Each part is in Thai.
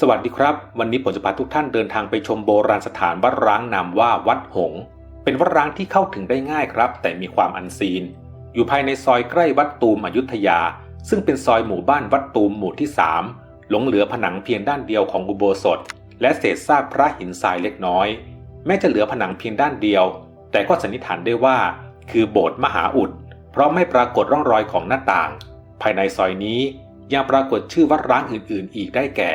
สวัสดีครับ วันนี้ผมจะพาทุกท่านเดินทางไปชมโบราณสถานวัดร้างนามว่าวัดหง เป็นวัดร้างที่เข้าถึงได้ง่ายครับ แต่มีความอันซีน อยู่ภายในซอยใกล้วัดตูมอยุธยา ซึ่งเป็นซอยหมู่บ้านวัดตูมหมู่ที่ 3 หลงเหลือผนังเพียงด้านเดียวของอุโบสถ และเศษซากพระหินทรายเล็กน้อย แม้จะเหลือผนังเพียงด้านเดียว แต่ก็สันนิษฐานได้ว่า คือโบสถ์มหาอุด เพราะไม่ปรากฏร่องรอยของหน้าต่าง ภายในซอยนี้ยังปรากฏชื่อวัดร้างอื่น ๆ อีกได้แก่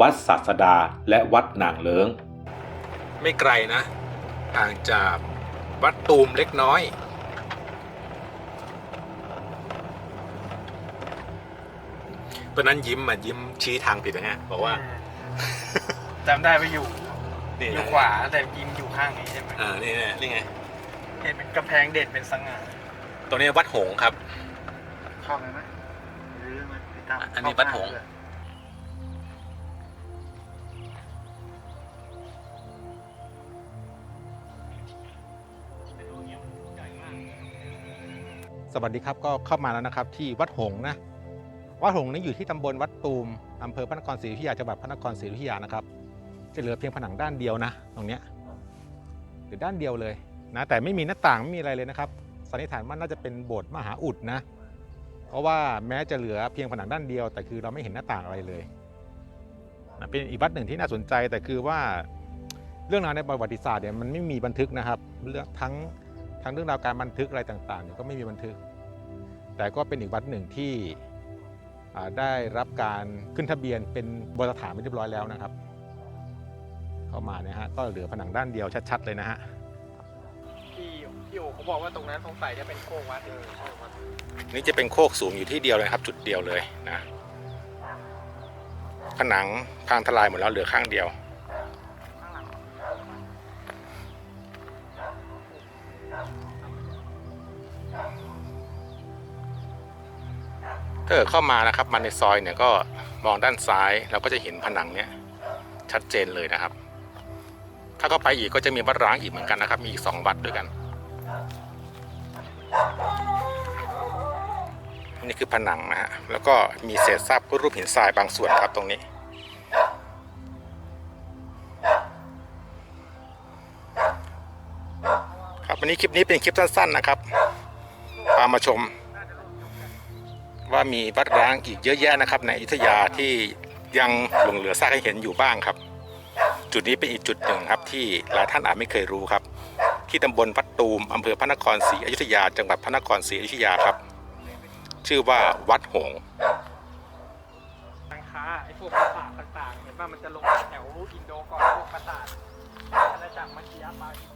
วัดศาสดาและวัดนางเลิง ไม่ไกลนะห่างจากวัดตูมเล็กน้อย ตอนนั้นยิ้มมายิ้มชี้ทางผิดนะฮะบอกว่า จำได้ไปอยู่ นี่อยู่ขวาแต่ยิมอยู่ข้างนี้ใช่ไหมอ่านี่ไงนี่ไง เห็นเป็นกำแพงเด่นเป็นสง่าตรงนี้วัดหงส์ครับเข้าไหมไหมหรือมันติดตามอันนี้วัดหงส์ สวัสดีครับก็เข้ามาแล้วนะครับ ที่วัดหงนะวัดหงนี้อยู่ที่ตำบลวัดตูมอำเภอพระนครศรีอยุธยาจังหวัดพระนครศรีอยุธยานะครับจะเหลือเพียงผนังด้านเดียวนะตรงเนี้ยหรือด้านเดียวเลยนะแต่ไม่มีหน้าต่างไม่มีอะไรเลยนะครับสันนิษฐานว่าน่าจะเป็นโบสถ์มหาอุดนะ เพราะว่าแม้จะเหลือเพียงผนังด้านเดียว แต่คือเราไม่เห็นหน้าต่างอะไรเลยนะเป็นอีกวัดหนึ่งที่น่าสนใจแต่คือว่า เรื่องราวในประวัติศาสตร์เนี่ยมันไม่มีบันทึกนะครับเรื่องทั้ง ทั้งเรื่องราวการบันทึกอะไรต่างๆเนี่ยก็ไม่มีบันทึก แต่ก็เป็นอีกวัดหนึ่งที่อ่าได้รับการขึ้นทะเบียนเป็นโบราณสถานเป็นเรียบร้อยแล้วนะครับ เข้ามาเนี่ยฮะก็เหลือผนังด้านเดียวชัด ๆ เลยนะฮะพี่พี่โอเขาบอกว่าตรงนั้นสงสัยจะเป็นโค้งวัดเออใช่วัดนี่จะเป็นโคกสูงอยู่ที่เดียวเลยนะครับ จุดเดียวเลยนะผนังพังทลายหมดแล้วเหลือข้างเดียว ถ้าเกิดเข้ามานะครับมาในซอยเนี่ยก็มองด้านซ้ายเราก็จะเห็นผนังเนี่ยชัดเจนเลยนะครับ ถ้าเข้าไปอีกก็จะมีวัดร้างอีกเหมือนกันนะครับ มีอีกสองวัดด้วยกัน นี่คือผนังนะฮะแล้วก็มีเศษซากรูปหินทรายบางส่วนครับตรงนี้ครับวันนี้คลิปนี้เป็นคลิปสั้นๆนะครับพามาชม ว่ามีวัดร้างอีกเยอะแยะนะครับ ในอยุธยาที่ยังหลงเหลือซากให้เห็นอยู่บ้างครับ จุดนี้เป็นอีกจุดหนึ่งครับที่หลายท่านอาจไม่เคยรู้ครับ ที่ตำบลวัดตูมอำเภอพระนครศรีอยุธยา จังหวัดพระนครศรีอยุธยาครับ ชื่อว่าวัดหงส์ร้านค้าไอ้พวกปราสาทต่างๆเห็นว่ามันจะลงแถวอินโดก่อนพวกปราสาทอาณาจักรมัคคิยะปาอีก